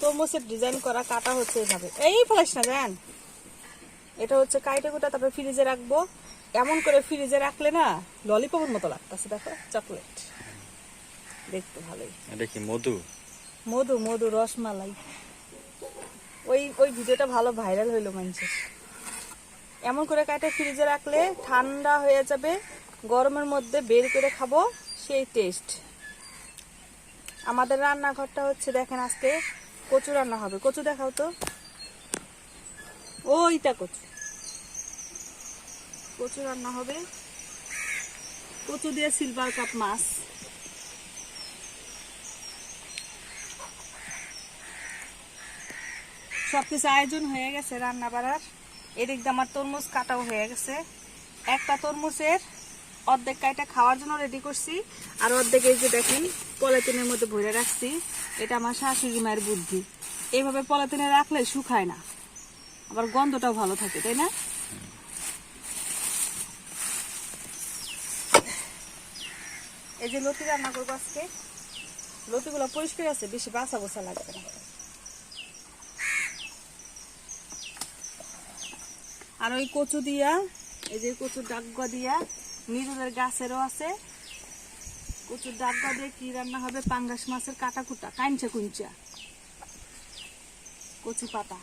তরমুজের ডিজাইন করা কাটা হচ্ছে এইভাবে এই ফলাস না দেন এটা হচ্ছে কাইটে কুটা তারপরে ফ্রিজে রাখব। এমন করে ফ্রিজে রাখলে না ললিপপের মতো লাগতেছে দেখো চকলেট দেখতে ভালোই। এটা কি মধু? মধু মধু রসমালাই। ওই ওই ভিডিওটা ভালো ভাইরাল হইল মানুষের। এমন করে কাটে ফ্রিজে রাখলে ঠান্ডা হয়ে যাবে গরমের মধ্যে বের করে খাব সেই টেস্ট আমাদের রান্নাঘরটা হচ্ছে দেখেন আজকে কচু রান্না হবে। কচু দেখাও তো। ওইটা কচু। কচু রান্না হবে। কচু দিয়ে সিলভার কাপ মাছ। সবকিছু আয়োজন হয়ে গেছে রান্না বাড়ার এদিক দিয়ে আমার তরমুজ কাটাও হয়ে গেছে। একটা তরমুজের অর্ধেক কাইটা খাওয়ার জন্য রেডি করছি। আর অর্ধেক এই যে দেখেন, পলিথিনের মধ্যে ভরে রাখছি। এটা আমার শাশুড়ি মায়ের বুদ্ধি। এইভাবে পলিথিনে রাখলে শুকায় না। আবার গন্ধটাও ভালো থাকে, তাই না? এই যে লতি রান্না করব আজকে, লতিগুলো পরিষ্কার আছে, বেশি বাসা বসা লাগবে না। আর ওই কচু দিয়া, এই যে কচুর ডাকগা দিয়া নিজেদের গাছেরও আছে। কচুর ডাকগা দিয়ে কি রান্না হবে? পাঙ্গাস মাছের কাটা কুটা কাইঞ্চা কুঞ্চা কচু পাতা।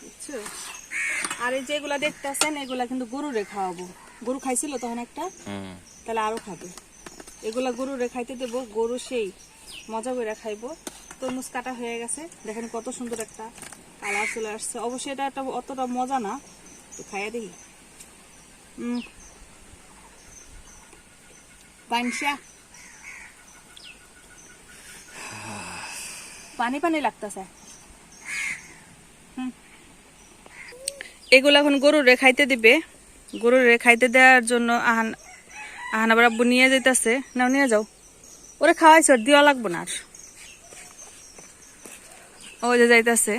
বুঝছ? আর এই যেগুলা দেখতেছেন এগুলা কিন্তু গরুরে খাওয়াবো। গরু খাইছিল তখন একটা? হুম। তাহলে আরও খাবে। এগুলা গরু রে খাইতে দেবো গরু সেই মজা করে খাইবো। তরমুজ কাটা হয়ে গেছে। দেখেন কত সুন্দর একটা কালার চলে আসছে। অবশ্যই এটা একটা অতটা মজা না। তো খাইয়া দেখি। উম। পানসা পানি পানি লাগতেছে। এগুলো এখন গরুর খাইতে দিবে। গরুর খাইতে দেওয়ার জন্য আহান আহান আবার আব্বু নিয়ে যাইতেছে। নাও, নিয়ে যাও। ওরে খাওয়াইছ দেওয়া লাগবো না আর। ওই যে যাইতেছে।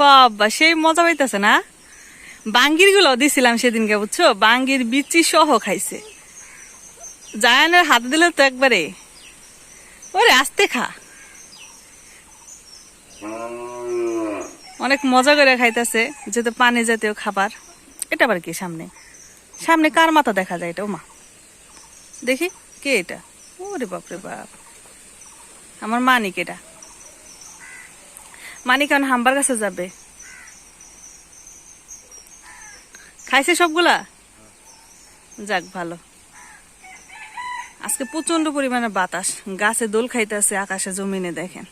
বাবা, সেই মজা পাইতেছে না? বাঙ্গিরগুলো দিছিলাম সেদিনকে, বুঝছ? বাঙ্গির বিচি সহ খাইছে। জায়ানের হাত দিলে তো একবারে। ওরে, আস্তে খা। অনেক মজা করে খাইতেছে, যেহেতু পানি জাতীয় খাবার। এটা আবার কি সামনে? সামনে কার মাথা দেখা যায় এটা, ওমা? দেখি, কে এটা? ওরে বাপরে বাপ। আমার মানিক এটা। মানিক এখন হাম্বার কাছে যাবে। খাইছে সবগুলা? যাক ভালো। আজকে প্রচণ্ড পরিমাণে বাতাস। গাছে দোল খাইতেছে আকাশে জমিনে দেখেন।